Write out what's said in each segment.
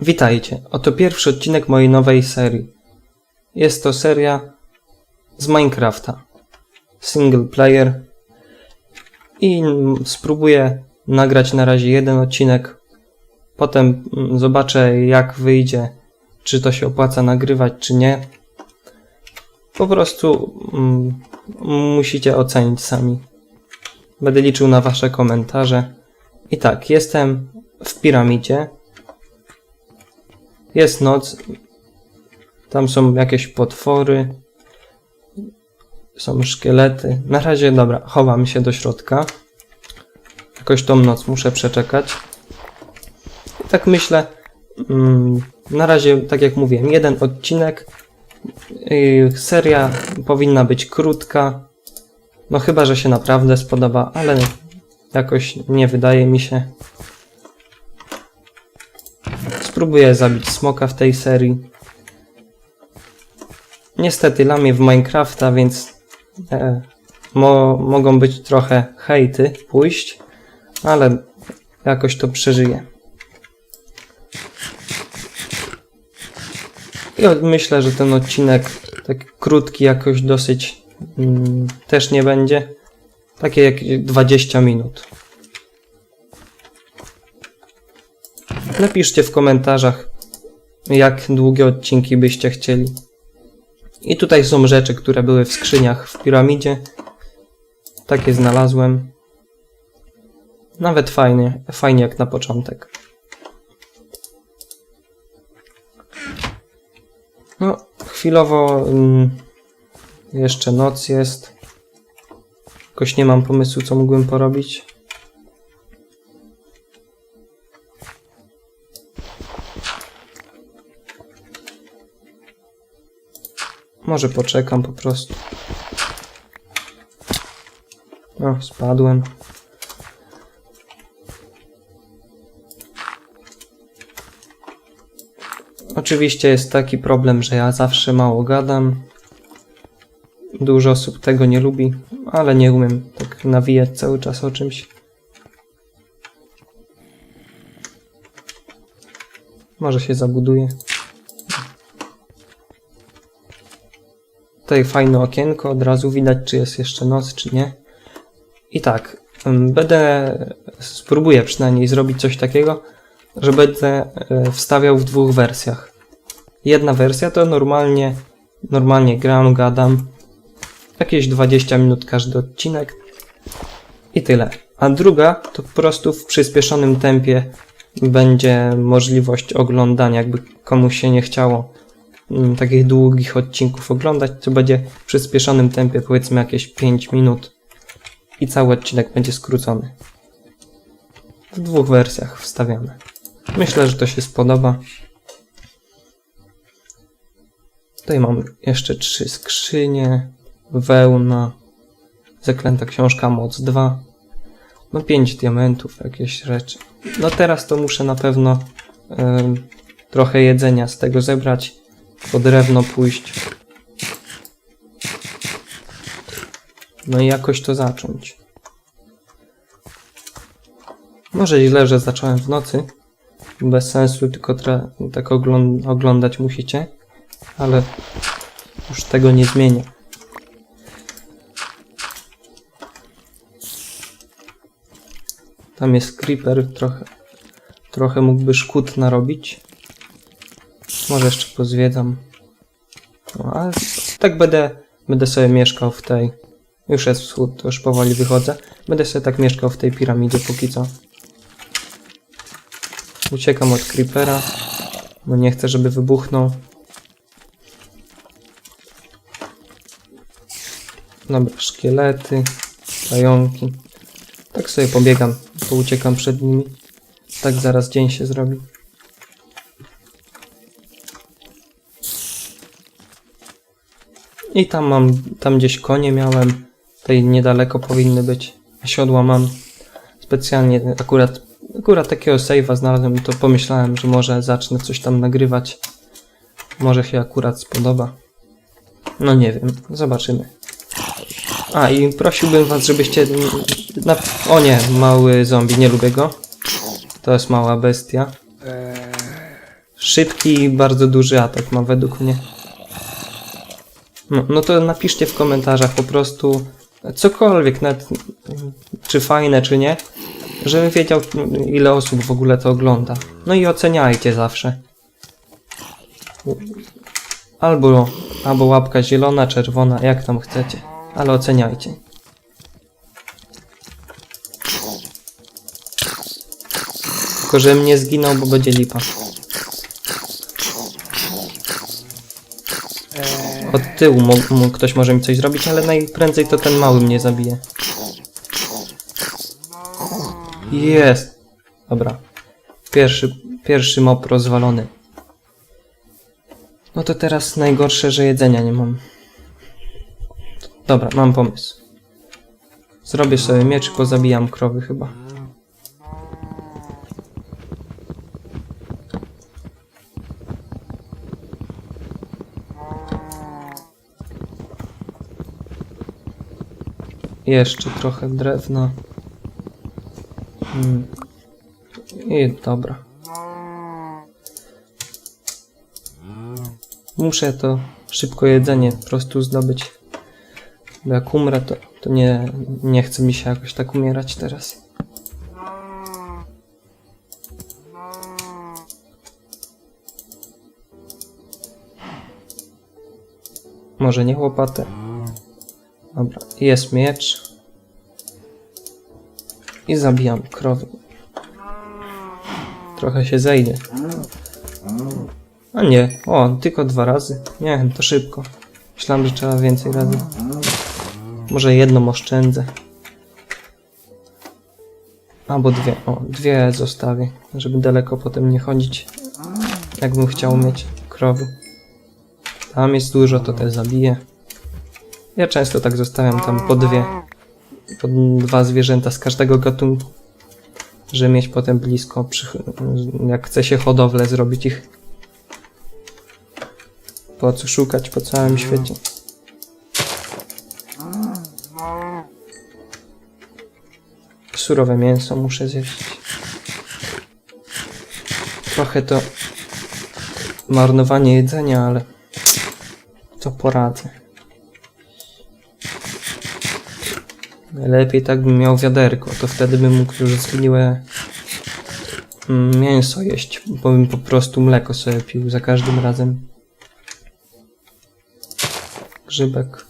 Witajcie, oto pierwszy odcinek mojej nowej serii. Jest to seria z Minecrafta. Single player. I spróbuję nagrać na razie jeden odcinek. Potem mm, zobaczę jak wyjdzie, czy to się opłaca nagrywać, czy nie. Po prostu mm, musicie ocenić sami. Będę liczył na wasze komentarze. I tak, jestem w piramidzie. Jest noc. Tam są jakieś potwory. Są szkielety. Na razie, dobra, chowam się do środka. Jakoś tą noc muszę przeczekać. I tak myślę, mm, na razie, tak jak mówiłem, jeden odcinek. Yy, seria powinna być krótka. No chyba, że się naprawdę spodoba, ale jakoś nie wydaje mi się. Spróbuję zabić smoka w tej serii. Niestety lamię w Minecrafta, więc e, mo, mogą być trochę hejty pójść, ale jakoś to przeżyję. I myślę, że ten odcinek tak krótki jakoś dosyć mm, też nie będzie. Takie jak 20 minut. Napiszcie w komentarzach, jak długie odcinki byście chcieli. I tutaj są rzeczy, które były w skrzyniach w piramidzie. Takie znalazłem. Nawet fajnie, fajnie jak na początek. No, chwilowo mm, jeszcze noc jest. Jakoś nie mam pomysłu, co mógłbym porobić. Może poczekam po prostu. O, spadłem. Oczywiście jest taki problem, że ja zawsze mało gadam. Dużo osób tego nie lubi, ale nie umiem tak nawijać cały czas o czymś. Może się zabuduję. Tutaj fajne okienko, od razu widać, czy jest jeszcze noc, czy nie. I tak, będę, spróbuję przynajmniej zrobić coś takiego, że będę e, wstawiał w dwóch wersjach. Jedna wersja to normalnie, normalnie gram, gadam, jakieś 20 minut każdy odcinek i tyle. A druga to po prostu w przyspieszonym tempie będzie możliwość oglądania, jakby komuś się nie chciało takich długich odcinków oglądać, to będzie w przyspieszonym tempie, powiedzmy jakieś 5 minut i cały odcinek będzie skrócony. W dwóch wersjach wstawiamy. Myślę, że to się spodoba. Tutaj mam jeszcze trzy skrzynie, wełna, zaklęta książka moc 2, no 5 diamentów, jakieś rzeczy. No teraz to muszę na pewno em, trochę jedzenia z tego zebrać, po drewno pójść. No i jakoś to zacząć. Może źle, że zacząłem w nocy. Bez sensu, tylko tak ogląd- oglądać musicie. Ale już tego nie zmienię. Tam jest creeper, trochę, trochę mógłby szkód narobić. Może jeszcze pozwiedzam. No, ale tak będę, będę sobie mieszkał w tej. Już jest wschód, to już powoli wychodzę. Będę sobie tak mieszkał w tej piramidzie póki co. Uciekam od creepera, bo nie chcę, żeby wybuchnął. Dobra, szkielety, pająki. Tak sobie pobiegam, pouciekam przed nimi. Tak zaraz dzień się zrobi. I tam mam, tam gdzieś konie miałem. Tutaj niedaleko powinny być. Siodła mam. Specjalnie akurat, akurat takiego save'a znalazłem, to pomyślałem, że może zacznę coś tam nagrywać. Może się akurat spodoba. No nie wiem, zobaczymy. A i prosiłbym was, żebyście... Na... O nie, mały zombie, nie lubię go. To jest mała bestia. szybki i bardzo duży atak ma według mnie. No, no to napiszcie w komentarzach po prostu cokolwiek, nawet czy fajne, czy nie, żebym wiedział, ile osób w ogóle to ogląda. No i oceniajcie zawsze. Albo, albo łapka zielona, czerwona, jak tam chcecie, ale oceniajcie. Tylko, żebym nie zginął, bo będzie lipa. Od tyłu ktoś może mi coś zrobić, ale najprędzej to ten mały mnie zabije. Jest! Dobra. Pierwszy, pierwszy mop rozwalony. No to teraz najgorsze, że jedzenia nie mam. Dobra, mam pomysł. Zrobię sobie miecz i pozabijam krowy chyba. Jeszcze trochę drewna. Mm. I dobra. Muszę to szybko jedzenie po prostu zdobyć. Bo jak umrę, to, to nie, nie chce mi się jakoś tak umierać teraz. Może nie łopatę. Dobra, jest miecz. I zabijam krowy. Trochę się zejdzie. A nie, o, tylko dwa razy. Nie, to szybko. Myślałem, że trzeba więcej razy. Może jedną oszczędzę. Albo dwie. O, dwie zostawię, żeby daleko potem nie chodzić. Jakbym chciał mieć krowy. Tam jest dużo, to te zabiję. Ja często tak zostawiam tam po dwie. Po dwa zwierzęta z każdego gatunku. Żeby mieć potem blisko, przy, jak chce się hodowlę zrobić ich. Po co szukać po całym świecie. Surowe mięso muszę zjeść. Trochę to marnowanie jedzenia, ale to poradzę. Lepiej tak bym miał wiaderko, to wtedy bym mógł już zgniłe mm, mięso jeść, bo bym po prostu mleko sobie pił za każdym razem. Grzybek.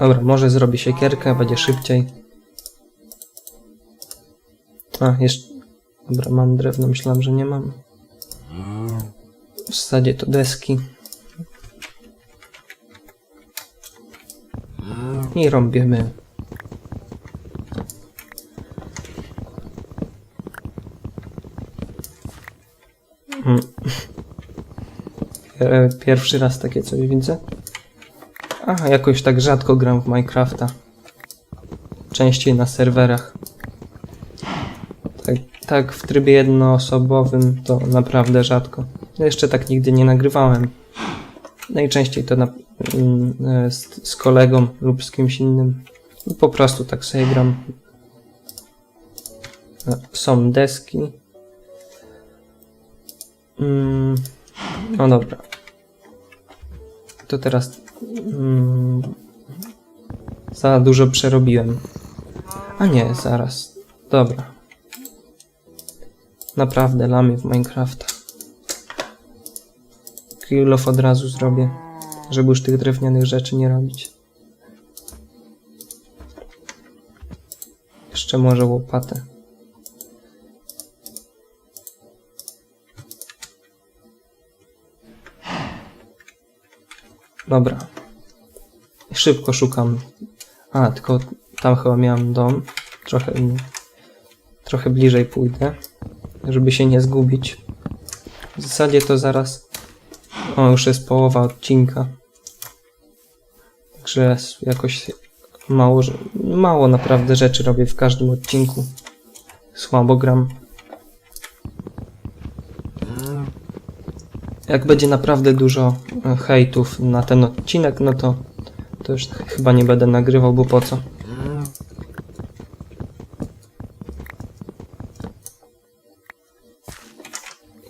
Dobra, może zrobię siekierkę, będzie szybciej. A, jeszcze... Dobra, mam drewno, myślałem, że nie mam. W zasadzie to deski. I robimy. Mm. E, Pierwszy raz takie coś widzę. Aha, jakoś tak rzadko gram w Minecrafta. Częściej na serwerach. Tak, tak w trybie jednoosobowym to naprawdę rzadko. Ja jeszcze tak nigdy nie nagrywałem. Najczęściej to na, z, z kolegą lub z kimś innym. Po prostu tak sobie gram. E, Są deski. Mm, no dobra. To teraz mm, za dużo przerobiłem. A nie, zaraz. Dobra. Naprawdę lamię w Minecrafta. Kill off od razu zrobię, żeby już tych drewnianych rzeczy nie robić. Jeszcze może łopatę. Dobra. Szybko szukam. A, tylko tam chyba miałem dom. Trochę, trochę bliżej pójdę, żeby się nie zgubić. W zasadzie to zaraz. O, już jest połowa odcinka. Także jakoś mało, mało naprawdę rzeczy robię w każdym odcinku. Słabo gram. Jak będzie naprawdę dużo e, hejtów na ten odcinek, no to, to już ch- chyba nie będę nagrywał, bo po co?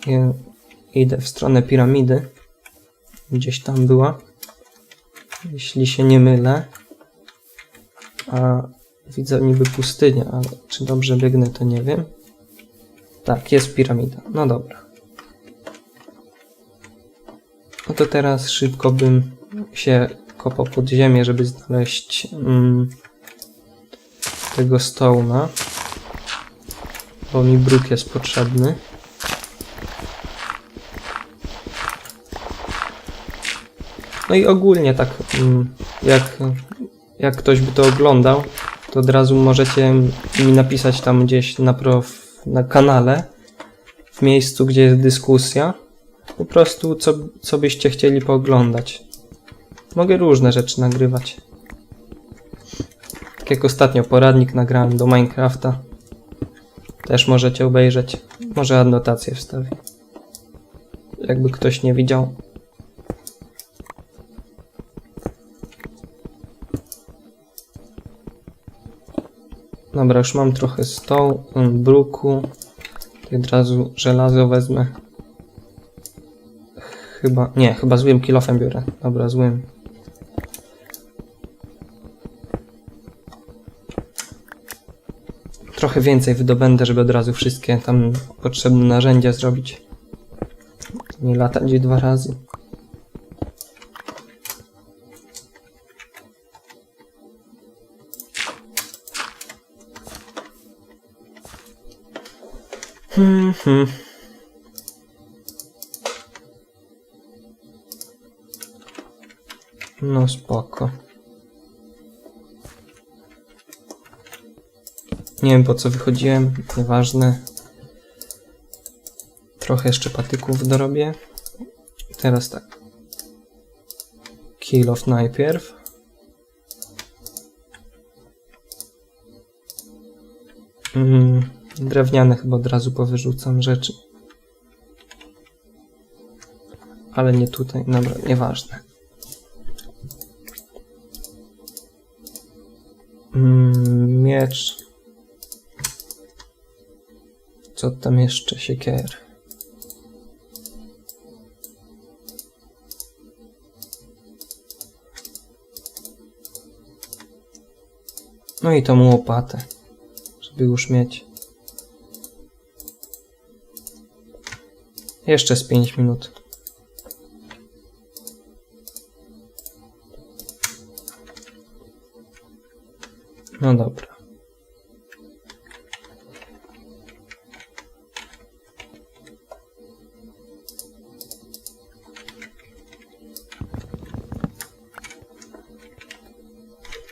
Je- Idę w stronę piramidy. Gdzieś tam była. Jeśli się nie mylę. A widzę niby pustynię, ale czy dobrze biegnę, to nie wiem. Tak, jest piramida. No dobra. No to teraz szybko bym się kopał pod ziemię, żeby znaleźć mm, tego stołna. Bo mi bruk jest potrzebny. No i ogólnie tak, mm, jak, jak ktoś by to oglądał, to od razu możecie mi napisać tam gdzieś na, prof, na kanale, w miejscu, gdzie jest dyskusja, po prostu co, co byście chcieli pooglądać. Mogę różne rzeczy nagrywać. Tak jak ostatnio poradnik nagrałem do Minecrafta. Też możecie obejrzeć. Może adnotację wstawię. Jakby ktoś nie widział. Dobra, już mam trochę stołu, bruku. To od razu żelazo wezmę. Chyba, nie, chyba złym kilofem biorę. Dobra, złym. Trochę więcej wydobędę, żeby od razu wszystkie tam potrzebne narzędzia zrobić. Nie latać dwa razy. Hmm, hmm. No spoko. Nie wiem po co wychodziłem, nieważne. Trochę jeszcze patyków dorobię. Teraz tak. Kill off najpierw. Mm, drewniane chyba od razu powyrzucam rzeczy. Ale nie tutaj, dobra, nieważne. Mm, miecz. Co tam jeszcze? Siekier. No i tą łopatę, żeby już mieć. Jeszcze z 5 minut. No dobra.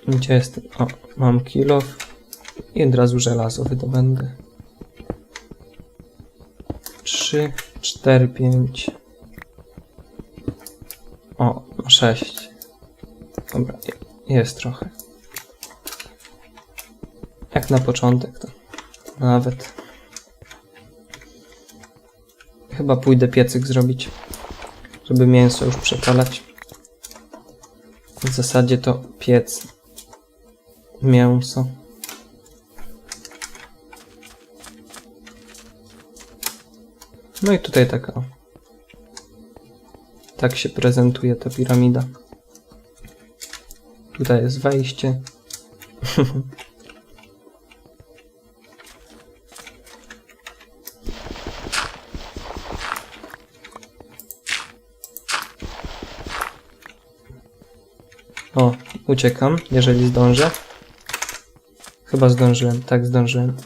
Gdzie jest? O, mam kilof i od razu żelazo wydobędę. 3, 4, 5. O, 6. Dobra, je- jest trochę. Jak na początek to nawet. Chyba pójdę piecyk zrobić, żeby mięso już przepalać. W zasadzie to piec mięso. No i tutaj taka. Tak się prezentuje ta piramida. Tutaj jest wejście. O, uciekam, jeżeli zdążę. Chyba zdążyłem, tak zdążyłem.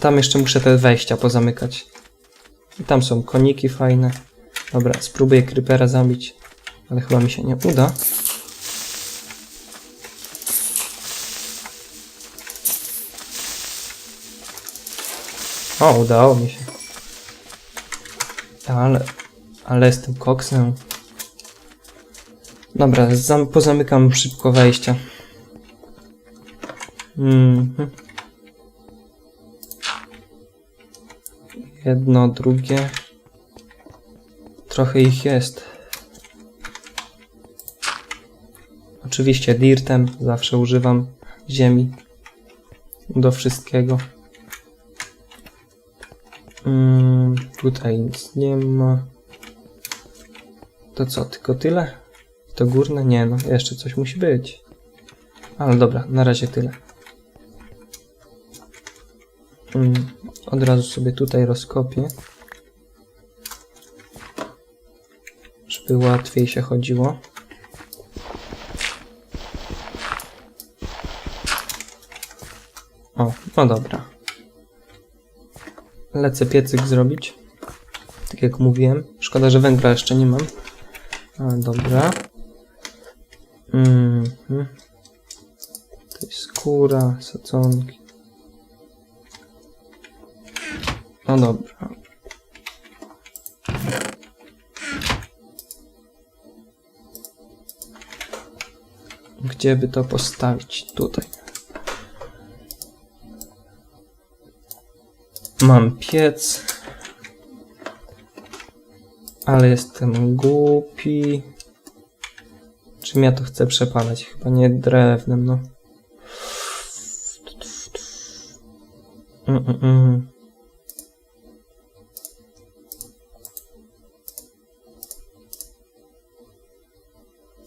Tam jeszcze muszę te wejścia pozamykać. Tam są koniki fajne. Dobra, spróbuję creepera zabić, ale chyba mi się nie uda. O, udało mi się. Ale, ale jestem koksem. Dobra, zam, pozamykam szybko wejścia. Mhm. Jedno, drugie. Trochę ich jest. Oczywiście dirtem zawsze używam ziemi do wszystkiego. Mm, Tutaj nic nie ma. To co, tylko tyle? To górne? Nie, no jeszcze coś musi być. Ale dobra, na razie tyle. Mm, Od razu sobie tutaj rozkopię. Żeby łatwiej się chodziło. O, no dobra. Lecę piecyk zrobić. Tak jak mówiłem. Szkoda, że węgla jeszcze nie mam. A, dobra. Mhm. To jest skóra, sadzonki. Dobra. Gdzie by to postawić? Tutaj. Mam piec. Ale jestem głupi. Czym ja to chcę przepalać? Chyba nie drewnem, no. Mm, mm,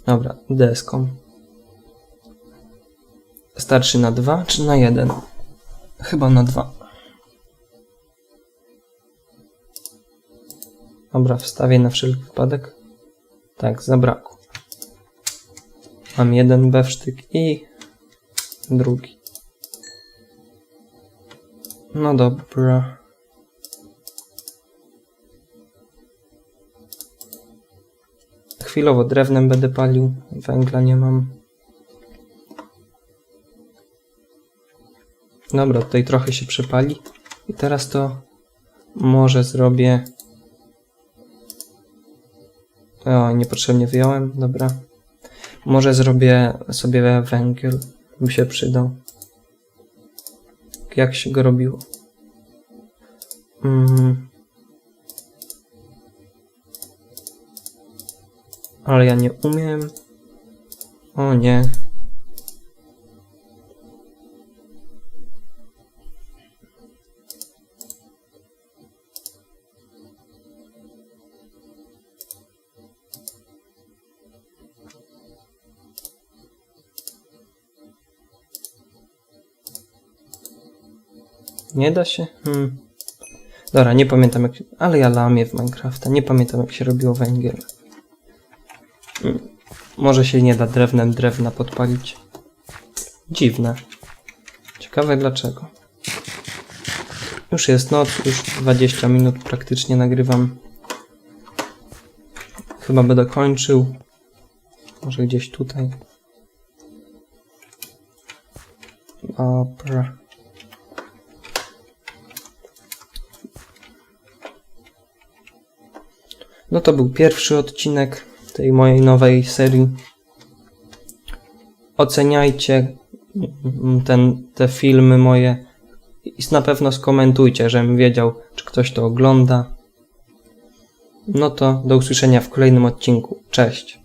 Dobra, deską. Starczy na dwa czy na jeden? Chyba na dwa. Dobra, wstawię na wszelki wypadek. Tak, zabrakło. Mam jeden bewsztyk i drugi. No dobra. Chwilowo drewnem będę palił, węgla nie mam. Dobra, tutaj trochę się przepali. I teraz to może zrobię. O, niepotrzebnie wyjąłem, dobra. Może zrobię sobie węgiel, by się przydał. Jak się go robiło? Mm. Ale ja nie umiem. O nie. Nie da się? Hmm. Dobra, nie pamiętam jak... Ale ja lamię w Minecrafta. Nie pamiętam jak się robiło węgiel. Może się nie da drewnem drewna podpalić. Dziwne. Ciekawe dlaczego. Już jest noc, już 20 minut praktycznie nagrywam. Chyba będę kończył. Może gdzieś tutaj. Dobra. No to był pierwszy odcinek tej mojej nowej serii. Oceniajcie mm, ten, te filmy moje i na pewno skomentujcie, żebym wiedział, czy ktoś to ogląda. No to do usłyszenia w kolejnym odcinku. Cześć.